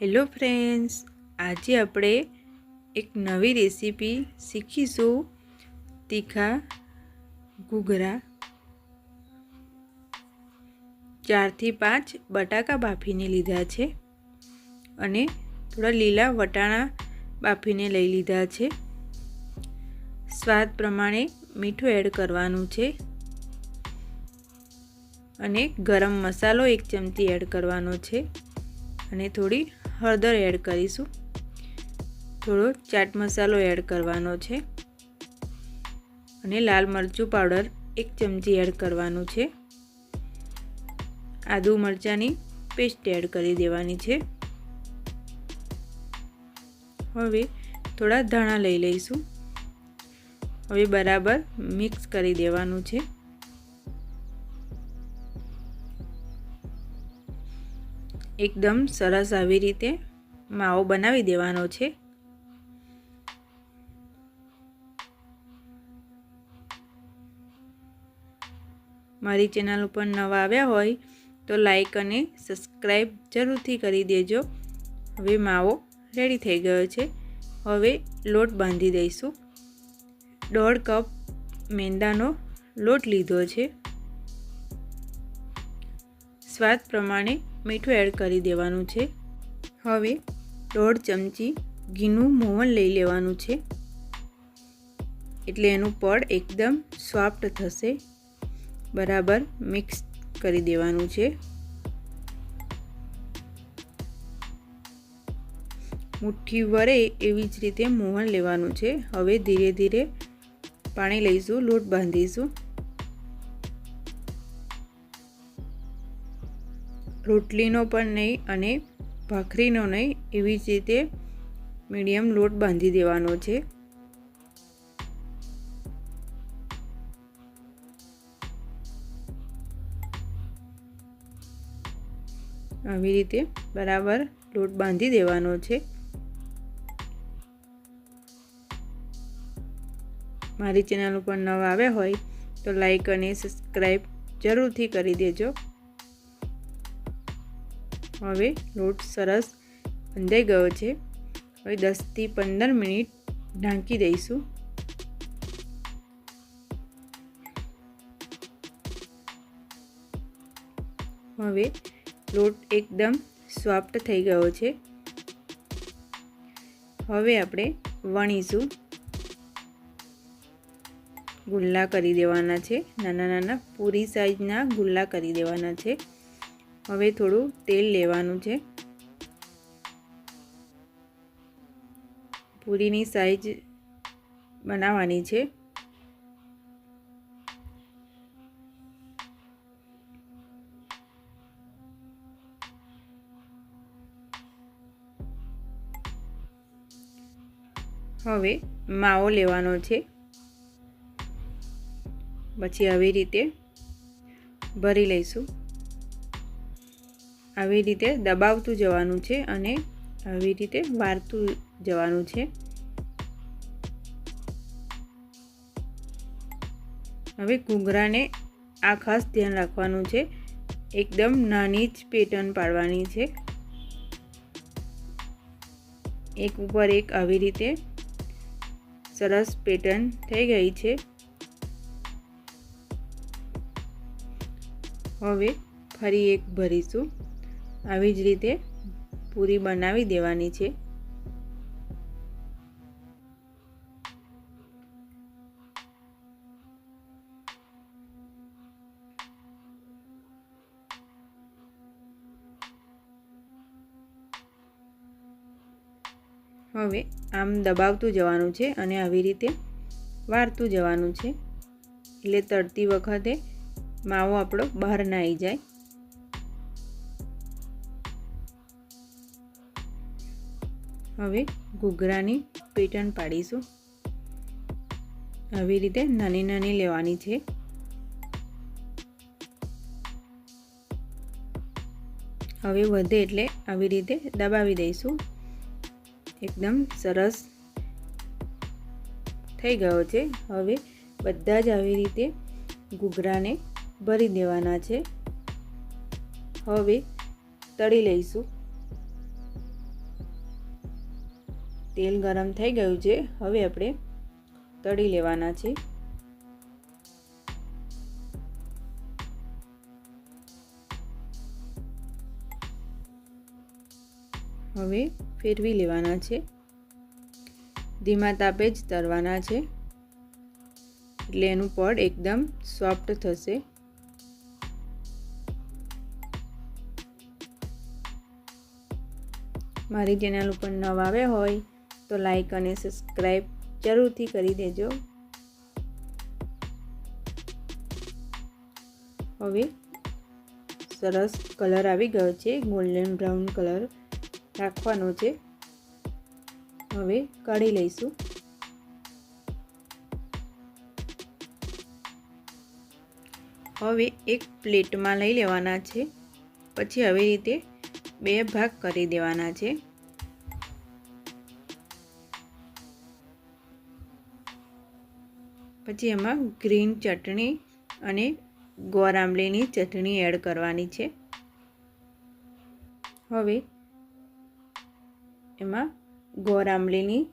Hello friends, આજે આપણે એક નવી રેસીપી શીખીશું. તીખા ઘૂઘરા, ચારથી પાંચ બટાકા બાફીને લીધા છે અને થોડા લીલા વટાણા બાફીને લઈ લીધા છે. સ્વાદ પ્રમાણે મીઠું એડ કરવાનું છે અને ગરમ મસાલો એક ચમચી એડ કરવાનો છે અને થોડી હળદર એડ કરીશું. થોડો ચાટ મસાલો એડ કરવાનો છે. અને લાલ મરચું પાવડર એક ચમચી એડ કરવાનું છે. આદુ મરચાંની પેસ્ટ એડ કરી દેવાની છે. હવે થોડા ધાણા લઈ લઈશું. હવે બરાબર મિક્સ કરી દેવાનું છે. એકદમ સરસ આવી રીતે માવો બનાવી દેવાનો છે. મારી ચેનલ ઉપર નવા આવ્યા હોય તો લાઈક અને સબસ્ક્રાઈબ જરૂરથી કરી દેજો. હવે માવો રેડી થઈ ગયો છે. હવે લોટ બાંધી દઈશું. દોઢ કપ મેંદાનો લોટ લીધો છે. સ્વાદ પ્રમાણે મીઠું એડ કરી દેવાનું છે. હવે દોઢ ચમચી ઘીનું મોવન લઈ લેવાનું છે. એટલે એનું પડ એકદમ સોફ્ટ થશે. બરાબર મિક્સ કરી દેવાનું છે. મુઠ્ઠી વરે એવી જ રીતે મોહન લેવાનું છે. હવે ધીરે ધીરે પાણી લઈશું, લોટ બાંધીશું. રોટલીનો પણ નહીં અને ભાખરીનો નહીં, એવી જ રીતે મીડિયમ લોટ બાંધી દેવાનો છે. આવી રીતે બરાબર લોટ બાંધી દેવાનો છે. મારી ચેનલ ઉપર નવા આવ્યા હોય તો લાઈક અને સબસ્ક્રાઈબ જરૂરથી કરી દેજો. હવે લોટ સરસ બંધાઈ ગયો છે. હવે દસથી પંદર મિનિટ ઢાંકી દઈશું. હવે લોટ એકદમ સોફ્ટ થઈ ગયો છે. હવે આપણે વણીશું. ગુલ્લા કરી દેવાના છે. નાના નાના પૂરી સાઈઝના ગુલ્લા કરી દેવાના છે. હવે થોડું તેલ લેવાનું છે. પૂરીની સાઈઝ બનાવવાની છે. હવે માવો લેવાનો છે. પછી આવી રીતે ભરી લઈશું. આવી રીતે દબાવતું જવાનું છે અને આવી રીતે વારતું જવાનું છે. હવે ઘૂંઘરાને આ ખાસ ધ્યાન રાખવાનું છે. એકદમ નાની જ પેટર્ન પાડવાની છે. એક ઉપર એક આવી રીતે સરસ પેટર્ન થઈ ગઈ છે. હવે ફરી એક ભરીશું. આવી જ રીતે પૂરી બનાવી દેવાની છે. હવે આમ દબાવતું જવાનું છે અને આવી રીતે વારતું જવાનું છે. એટલે તળતી વખતે માવો આપણો બહાર ના આવી જાય. હવે ઘૂઘરાની પેટર્ન પાડીશું. આવી રીતે નાની નાની લેવાની છે. હવે વધે એટલે આવી રીતે દબાવી દઈશું. એકદમ સરસ થઈ ગયો છે. હવે બધા જ આવી રીતે ઘૂઘરાને ભરી દેવાના છે. હવે તળી લઈશું. તેલ ગરમ થઈ ગયું છે. હવે આપણે તળી લેવાના છે. હવે ફેરવી લેવાના છે. ધીમા તાપે જ તરવાના છે. એટલે એનું પડ એકદમ સોફ્ટ થશે. મારી ચેનલ ઉપર નવા આવ્યા હોય તો લાઈક અને સબસ્ક્રાઈબ જરૂરથી કરી દેજો. હવે સરસ કલર આવી ગયો છે, ગોલ્ડન બ્રાઉન કલર રાખવાનો છે. હવે કાઢી લઈશું. હવે એક પ્લેટમાં લઈ લેવાના છે. પછી આવી રીતે બે ભાગ કરી દેવાના છે. પછી એમાં ગ્રીન ચટણી અને ગોર આંબલીની ચટણી એડ કરવાની છે. હવે એમાં ગોર આંબલીની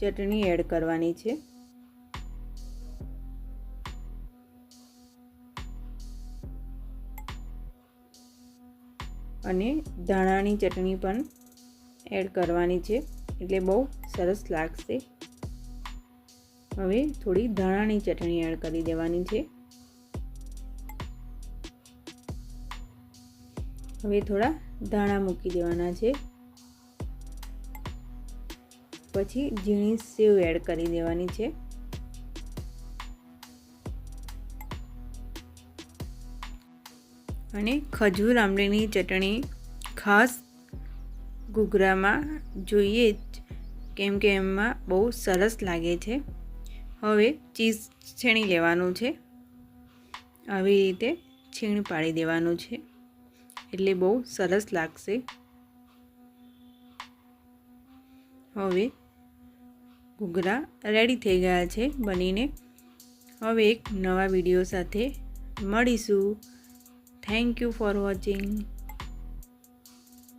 ચટણી એડ કરવાની છે. અને ધાણાની ચટણી પણ એડ કરવાની છે. એટલે બહુ સરસ લાગશે. હવે થોડી ધાણાની ચટણી એડ કરી દેવાની છે. હવે થોડા ધાણા મૂકી દેવાના છે. પછી ઝીણી સેવ એડ કરી દેવાની છે. અને ખજૂર આંબલીની ચટણી ખાસ ઘૂઘરામાં જોઈએ જ, કેમ કે એમાં બહુ સરસ લાગે છે. હવે ચીઝ છીણી લેવાનું છે. આવી રીતે છીણ પાડી દેવાનું છે. એટલે બહુ સરસ લાગશે. હવે ઘૂઘરા રેડી થઈ ગયા છે બનીને. હવે એક નવા વીડિયો સાથે મળીશું. Thank you for watching